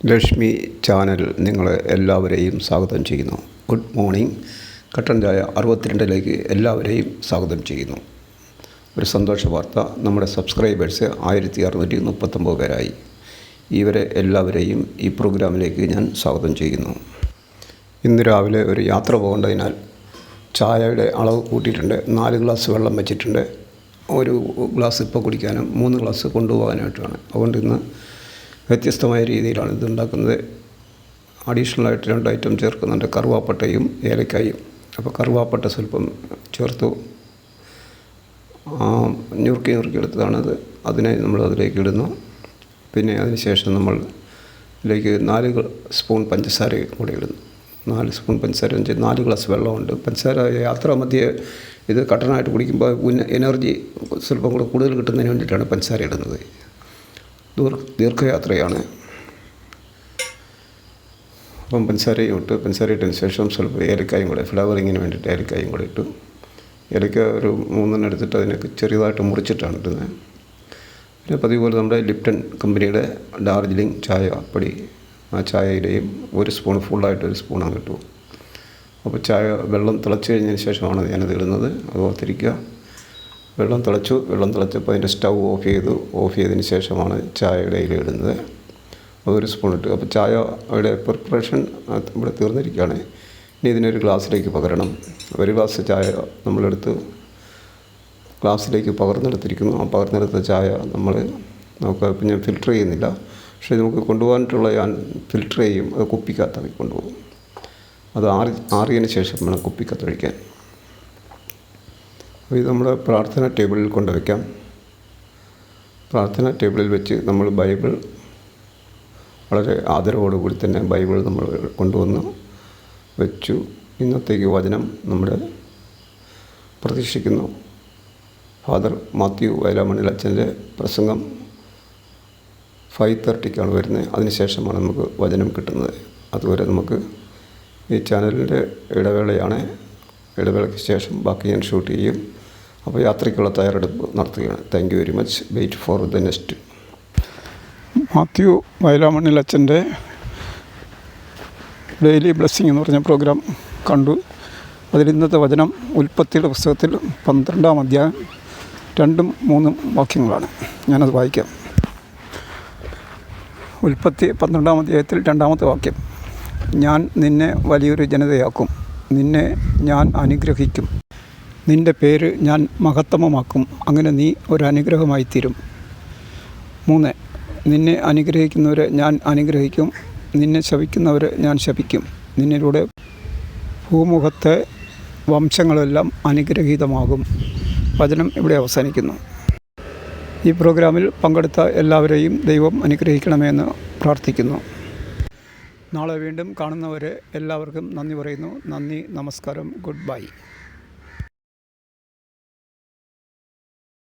Lakshmi channel നിങ്ങളെ എല്ലാവരെയും സ്വാഗതം ചെയ്യുന്നു. Good morning. കട്ടൻ ചായ അറുപത്തിരണ്ടിലേക്ക് എല്ലാവരെയും സ്വാഗതം ചെയ്യുന്നു. ഒരു സന്തോഷ വാർത്ത. നമ്മുടെ സബ്സ്ക്രൈബേഴ്സ് ആയിരത്തി അറുന്നൂറ്റി മുപ്പത്തൊമ്പത് പേരായി. ഇവരെ എല്ലാവരെയും ഈ പ്രോഗ്രാമിലേക്ക് ഞാൻ സ്വാഗതം ചെയ്യുന്നു. ഇന്ന് രാവിലെ ഒരു യാത്ര പോകേണ്ടതിനാൽ ചായയുടെ അളവ് കൂട്ടിയിട്ടുണ്ട്. നാല് ഗ്ലാസ് വെള്ളം വെച്ചിട്ടുണ്ട്. ഒരു ഗ്ലാസ് ഇപ്പോൾ കുടിക്കാനും മൂന്ന് ഗ്ലാസ് കൊണ്ടുപോകാനായിട്ടുമാണ് അതുകൊണ്ട് ഇന്ന് വ്യത്യസ്തമായ രീതിയിലാണ് ഇത് ഉണ്ടാക്കുന്നത് അഡീഷണലായിട്ട് രണ്ട് ഐറ്റം ചേർക്കുന്നുണ്ട്. കറുവാപ്പട്ടയും ഏലക്കായും. അപ്പോൾ കറുവാപ്പട്ട സ്വല്പം ചേർത്തു. ഞുറുക്കി ഞുറുക്കി എടുത്തതാണത്. അതിനെ നമ്മൾ അതിലേക്ക് ഇടുന്നു. പിന്നെ അതിനുശേഷം നമ്മൾ ഇതിലേക്ക് നാല് സ്പൂൺ പഞ്ചസാര കൂടി ഇടുന്നു. നാല് സ്പൂൺ പഞ്ചസാര വെച്ചാൽ നാല് ഗ്ലാസ് വെള്ളമുണ്ട്. പഞ്ചസാര യാത്ര മധ്യേ ഇത് കട്ടനായിട്ട് കുടിക്കുമ്പോൾ എനർജി സ്വല്പം കൂടെ കൂടുതൽ കിട്ടുന്നതിന് വേണ്ടിയിട്ടാണ് പഞ്ചസാര ഇടുന്നത്. ദീർഘയാത്രയാണ്. അപ്പം പഞ്ചസാരയും ഇട്ട് പഞ്ചസാര ഇട്ടതിന് ശേഷം സ്വല്പം ഏലക്കായും കൂടെ ഫ്ലവറിങ്ങിന് വേണ്ടിയിട്ട് ഏലക്കായും കൂടെ ഇട്ടു. ഏലക്ക ഒരു മൂന്നെണ്ണം എടുത്തിട്ട് അതിനൊക്കെ ചെറിയതായിട്ട് മുറിച്ചിട്ടാണ് ഇടുന്നത്. പിന്നെ പതിവ് പോലെ നമ്മുടെ ലിപ്റ്റൺ കമ്പനിയുടെ ഡാർജിലിംഗ് ചായ പൊടി ആ ചായയിലെയും ഒരു സ്പൂൺ ഫുള്ളായിട്ട് ഒരു സ്പൂൺ അങ്ങ് ഇട്ടു. അപ്പോൾ ചായ വെള്ളം തിളച്ചു കഴിഞ്ഞതിന് ശേഷമാണ് ഞാനത് ഇടുന്നത്. അത് ഓർത്തിരിക്കുക. വെള്ളം തിളച്ചു വെള്ളം തിളച്ചപ്പോൾ അതിന്റെ സ്റ്റൗ ഓഫ് ചെയ്തു. ഓഫ് ചെയ്തതിന് ശേഷമാണ് ചായയുടെ ഇല ഇടുന്നത്. അതൊരു സ്പൂൺ ഇട്ട്. അപ്പോൾ ചായയുടെ പ്രിപ്പറേഷൻ ഇവിടെ തീർന്നിരിക്കുകയാണ്. ഇനി ഇതിനൊരു ഗ്ലാസ്സിലേക്ക് പകരണം. ഒരു ഗ്ലാസ് ചായ നമ്മളെടുത്ത് ഗ്ലാസ്സിലേക്ക് പകർന്നെടുത്തിരിക്കുന്നു. ആ പകർന്നെടുത്ത ചായ നമ്മൾ നമുക്ക് ഇപ്പം ഞാൻ ഫിൽറ്റർ ചെയ്യുന്നില്ല. പക്ഷേ നമുക്ക് കൊണ്ടുപോകാനായിട്ടുള്ള ഞാൻ ഫിൽറ്റർ ചെയ്യും. അത് കുപ്പിക്കകത്താക്കി കൊണ്ടുപോകും. അത് ആറി ആറിയതിന് ശേഷം വേണം കുപ്പിക്കത്തൊഴിക്കാൻ അപ്പോൾ ഇത് നമ്മൾ പ്രാർത്ഥന ടേബിളിൽ കൊണ്ടുവയ്ക്കാം പ്രാർത്ഥന ടേബിളിൽ വെച്ച് നമ്മൾ ബൈബിൾ വളരെ ആദരവോടുകൂടി തന്നെ ബൈബിൾ നമ്മൾ കൊണ്ടുവന്ന് വെച്ചു. ഇന്നത്തേക്ക് വചനം നമ്മുടെ പ്രതീക്ഷിക്കുന്നു. ഫാദർ മാത്യു വയലാമണ്ണിൽ അച്ഛന്റെ പ്രസംഗം ഫൈവ് തേർട്ടിക്കാണ് വരുന്നത്. അതിനുശേഷമാണ് നമുക്ക് വചനം കിട്ടുന്നത്. അതുവരെ നമുക്ക് ഈ ചാനലിന്റെ ഇടവേളയാണ്. ഇടവേളയ്ക്ക് ശേഷം ബാക്കി ഞാൻ ഷൂട്ട് ചെയ്യും. അപ്പോൾ യാത്രയ്ക്കുള്ള തയ്യാറെടുപ്പ് നടത്തുകയാണ്. Thank you very much wait for the next Mathew Vayalamannil അച്ഛന്റെ ഡെയിലി ബ്ലെസ്സിങ് എന്ന് പറഞ്ഞ പ്രോഗ്രാം കണ്ടു. അതിൽ ഇന്നത്തെ വചനം ഉൽപ്പത്തിയുടെ പുസ്തകത്തിൽ പന്ത്രണ്ടാം അധ്യായം രണ്ടും മൂന്നും വാക്യങ്ങളാണ്. ഞാനത് വായിക്കാം. ഉൽപ്പത്തി പന്ത്രണ്ടാം അധ്യായത്തിൽ രണ്ടാമത്തെ വാക്യം. ഞാൻ നിന്നെ വലിയൊരു ജനതയാക്കും. നിന്നെ ഞാൻ അനുഗ്രഹിക്കും. നിന്റെ പേര് ഞാൻ മഹത്തമമാക്കും. അങ്ങനെ നീ ഒരു അനുഗ്രഹമായി തീരും മൂന്ന് നിന്നെ അനുഗ്രഹിക്കുന്നവരെ ഞാൻ അനുഗ്രഹിക്കും. നിന്നെ ശപിക്കുന്നവരെ ഞാൻ ശപിക്കും. നിന്നിലൂടെ ഭൂമുഖത്തെ വംശങ്ങളെല്ലാം അനുഗ്രഹീതമാകും. വചനം ഇവിടെ അവസാനിക്കുന്നു. ഈ പ്രോഗ്രാമിൽ പങ്കെടുത്ത എല്ലാവരെയും ദൈവം അനുഗ്രഹിക്കണമെന്ന് പ്രാർത്ഥിക്കുന്നു. നാളെ വീണ്ടും കാണുന്നവരെ എല്ലാവർക്കും നന്ദി പറയുന്നു. നന്ദി നമസ്കാരം. Good bye.